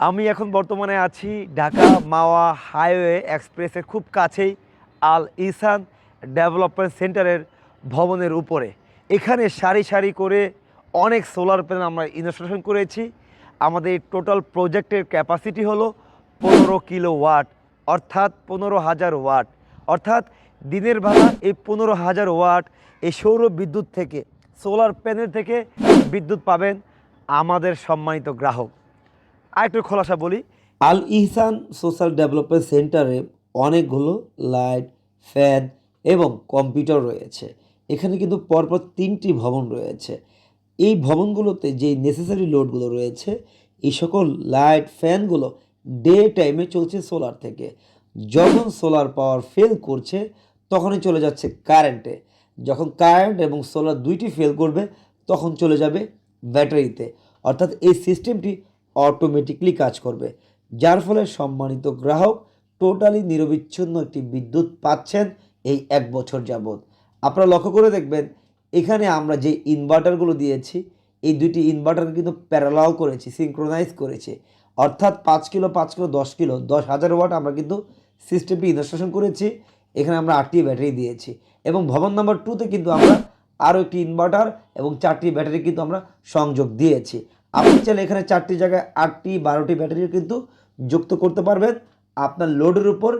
আমি এখন বর্তমানে আছি ঢাকা মাওয়া হাইওয়ে এক্সপ্রেসের খুব কাছেই আল ইসান ডেভেলপমেন্ট সেন্টারের ভবনের উপরে। এখানে সারি সারি করে অনেক সোলার প্যানেল আমরা ইনস্টলেশন করেছি। আমাদের টোটাল প্রজেক্টের ক্যাপাসিটি হলো পনেরো কিলো ওয়াট, অর্থাৎ পনেরো হাজার ওয়াট। অর্থাৎ দিনের বেলা এই পনেরো হাজার ওয়াট এই সৌর বিদ্যুৎ থেকে, সোলার প্যানেল থেকে বিদ্যুৎ পাবেন আমাদের সম্মানিত গ্রাহক। আরেকটু খোলাসা বলি। আল ইহসান সোশ্যাল ডেভেলপমেন্ট সেন্টারে অনেকগুলো লাইট, ফ্যান এবং কম্পিউটার রয়েছে। এখানে কিন্তু পরপর তিনটি ভবন রয়েছে। এই ভবনগুলোতে যে নেসেসারি লোডগুলো রয়েছে, এই সকল লাইট, ফ্যানগুলো ডে টাইমে চলছে সোলার থেকে। যখন সোলার পাওয়ার ফেল করছে, তখনই চলে যাচ্ছে কারেন্টে যখন কারেন্ট এবং সোলার দুইটি ফেল করবে, তখন চলে যাবে ব্যাটারিতে অর্থাৎ এই সিস্টেমটি অটোমেটিকলি কাজ করবে। যার ফলে সম্মানিত গ্রাহক টোটালি নিরবিচ্ছিন্ন একটি বিদ্যুৎ পাচ্ছেন এই এক বছর যাবৎ। আপনারা লক্ষ্য করে দেখবেন, এখানে আমরা যে ইনভার্টারগুলো দিয়েছি, এই দুটি ইনভার্টার কিন্তু প্যারালাও করেছি সিঙ্ক্রোনাইজ করেছে। অর্থাৎ পাঁচ কিলো পাঁচ কিলো, দশ কিলো, দশ হাজার ওয়াট আমরা কিন্তু সিস্টেমটি ইনস্টলেশন করেছি, এখানে আমরা আটটি ব্যাটারি দিয়েছি। এবং ভবন নাম্বার টুতে কিন্তু আমরা আরও একটি ইনভার্টার এবং চারটি ব্যাটারি কিন্তু আমরা সংযোগ দিয়েছি। আপনি চাইলে এখানে চারটি জায়গায় আটটি, বারোটি ব্যাটারি কিন্তু যুক্ত করতে পারবেন। আপনার লোডের উপর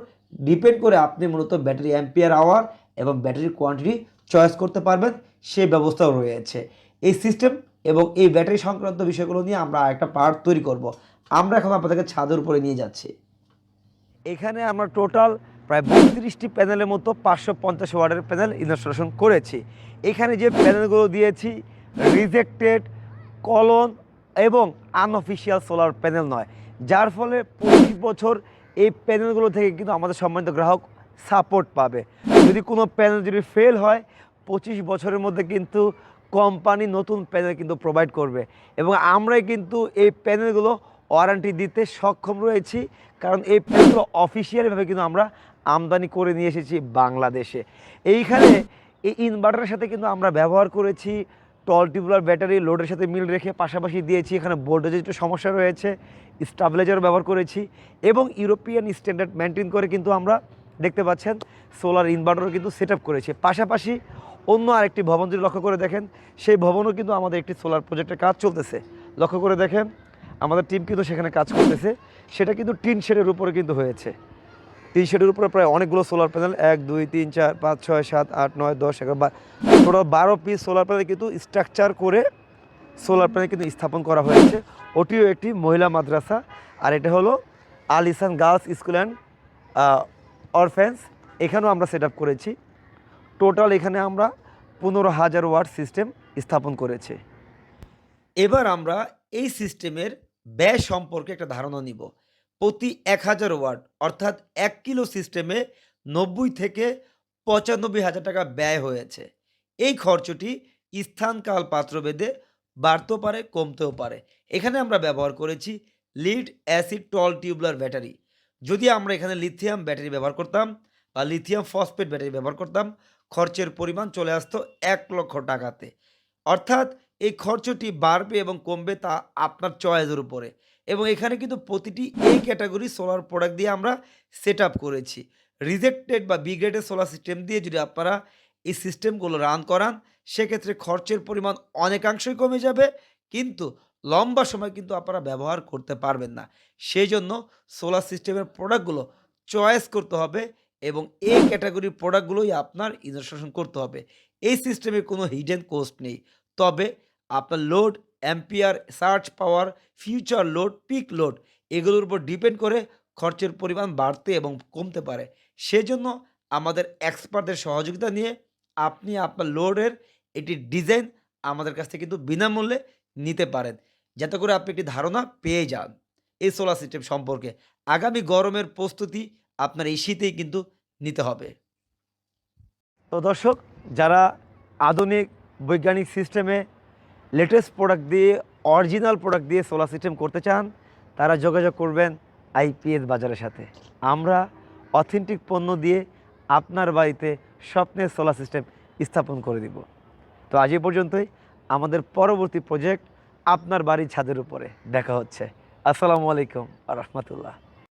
ডিপেন্ড করে আপনি মূলত ব্যাটারি অ্যাম্পিয়ার আওয়ার এবং ব্যাটারির কোয়ান্টিটি চয়েস করতে পারবেন, সে ব্যবস্থাও রয়েছে। এই সিস্টেম এবং এই ব্যাটারি সংক্রান্ত বিষয়গুলো নিয়ে আমরা একটা পার্ট তৈরি করব। আমরা এখন আপনাদেরকে ছাদের উপরে নিয়ে যাচ্ছি। এখানে আমরা টোটাল প্রায় বত্রিশটি প্যানেলের মতো পাঁচশো পঞ্চাশ ওয়ার্ডের প্যানেল ইনস্টলেশন করেছি। এখানে যে প্যানেলগুলো দিয়েছি রিজেক্টেড কলন এবং আনঅফিসিয়াল সোলার প্যানেল নয়, যার ফলে পঁচিশ বছর এই প্যানেলগুলো থেকে কিন্তু আমাদের সম্মানিত গ্রাহক সাপোর্ট পাবে। যদি কোনো প্যানেল যদি ফেল হয়, পঁচিশ বছরের মধ্যে কিন্তু কোম্পানি নতুন প্যানেল কিন্তু প্রোভাইড করবে। এবং আমরাই কিন্তু এই প্যানেলগুলো ওয়ারেন্টি দিতে সক্ষম রয়েছি, কারণ এই প্যানেলগুলো অফিসিয়ালিভাবে কিন্তু আমরা আমদানি করে নিয়ে এসেছি বাংলাদেশে। এইখানে এই ইনভার্টারের সাথে কিন্তু আমরা ব্যবহার করেছি টল টিউবুলার ব্যাটারি লোডের সাথে মিল রেখে পাশাপাশি দিয়েছি এখানে ভোল্টেজের একটু সমস্যা রয়েছে স্টাবিলাইজার ব্যবহার করেছি এবং ইউরোপিয়ান স্ট্যান্ডার্ড মেনটেন করে কিন্তু আমরা দেখতে পাচ্ছেন সোলার ইনভার্টারও কিন্তু সেট আপ করেছি। পাশাপাশি অন্য আরেকটি ভবন যদি লক্ষ্য করে দেখেন, সেই ভবনও কিন্তু আমাদের একটি সোলার প্রজেক্টের কাজ চলতেছে। লক্ষ্য করে দেখেন, আমাদের টিম কিন্তু সেখানে কাজ করতেছে, সেটা কিন্তু টিন শেডের উপরে কিন্তু হয়েছে। টিন শেডের উপরে প্রায় অনেকগুলো সোলার প্যানেল এক, দুই, তিন, চার, পাঁচ, ছয়, সাত, আট, নয়, দশ, এগারো টোটাল বারো পিস সোলার প্যানেল কিন্তু স্ট্রাকচার করে সোলার প্যানেল কিন্তু স্থাপন করা হয়েছে। ওটিও একটি মহিলা মাদ্রাসা। আর এটা হলো Al Ihsan girls school and orphans. এখানেও আমরা সেট করেছি। টোটাল এখানে আমরা পনেরো হাজার ওয়াট সিস্টেম স্থাপন করেছে। এবার আমরা এই সিস্টেমের ব্যয় সম্পর্কে একটা ধারণা নিব। প্রতি এক হাজার ওয়াট, অর্থাৎ এক কিলো সিস্টেমে নব্বই থেকে পঁচানব্বই হাজার টাকা ব্যয় হয়েছে। এই খরচটি স্থানকাল পাত্রভেদে বাড়তেও পারে, কমতেও পারে। এখানে আমরা ব্যবহার করেছি lead acid tall tubular battery. যদি আমরা এখানে লিথিয়াম ব্যাটারি ব্যবহার করতাম বা লিথিয়াম ফসফেট ব্যাটারি ব্যবহার করতাম, খরচের পরিমাণ চলে আসতো এক লক্ষ টাকাতে। অর্থাৎ এই খরচটি বাড়বে এবং কমবে তা আপনার চয়েসের উপরে। এবং এখানে কিন্তু প্রতিটি এই ক্যাটাগরি সোলার প্রোডাক্ট দিয়ে আমরা সেট করেছি। রিজেক্টেড বা বি গ্রেডের সোলার সিস্টেম দিয়ে যদি আপনারা এই সিস্টেমগুলো রান করান, সেক্ষেত্রে খরচের পরিমাণ অনেকাংশই কমে যাবে, কিন্তু লম্বা সময় কিন্তু আপনারা ব্যবহার করতে পারবেন না। সেই জন্য সোলার সিস্টেমের প্রোডাক্টগুলো চয়েস করতে হবে এবং এই ক্যাটাগরির প্রোডাক্টগুলোই আপনার ইনস্টলেশন করতে হবে। এই সিস্টেমে কোনো হিডেন কোস্ট নেই। তবে আপনার load ampere surge power, future load, peak load, এগুলোর উপর ডিপেন্ড করে খরচের পরিমাণ বাড়তে এবং কমতে পারে। সেজন্য আমাদের এক্সপার্টদের সহযোগিতা নিয়ে আপনি আপনার লোডের একটি ডিজাইন আমাদের কাছ থেকে কিন্তু বিনামূল্যে নিতে পারেন। যাতে করে আপনি একটি ধারণা পেয়ে যান এই সোলার সিস্টেম সম্পর্কে। আগামী গরমের প্রস্তুতি আপনার এই শীতেই কিন্তু নিতে হবে। তো দর্শক, যারা আধুনিক বৈজ্ঞানিক সিস্টেমে লেটেস্ট প্রোডাক্ট দিয়ে অরিজিনাল প্রোডাক্ট দিয়ে সোলার সিস্টেম করতে চান, তারা যোগাযোগ করবেন আইপিএস বাজারের সাথে। আমরা অথেন্টিক পণ্য দিয়ে আপনার বাড়িতে স্বপ্নের সোলার সিস্টেম স্থাপন করে দিব। তো আজ পর্যন্তই। আমাদের পরবর্তী প্রজেক্ট আপনার বাড়ির ছাদের উপরে দেখা হচ্ছে। আসসালামু আলাইকুম রহমতুল্লাহ।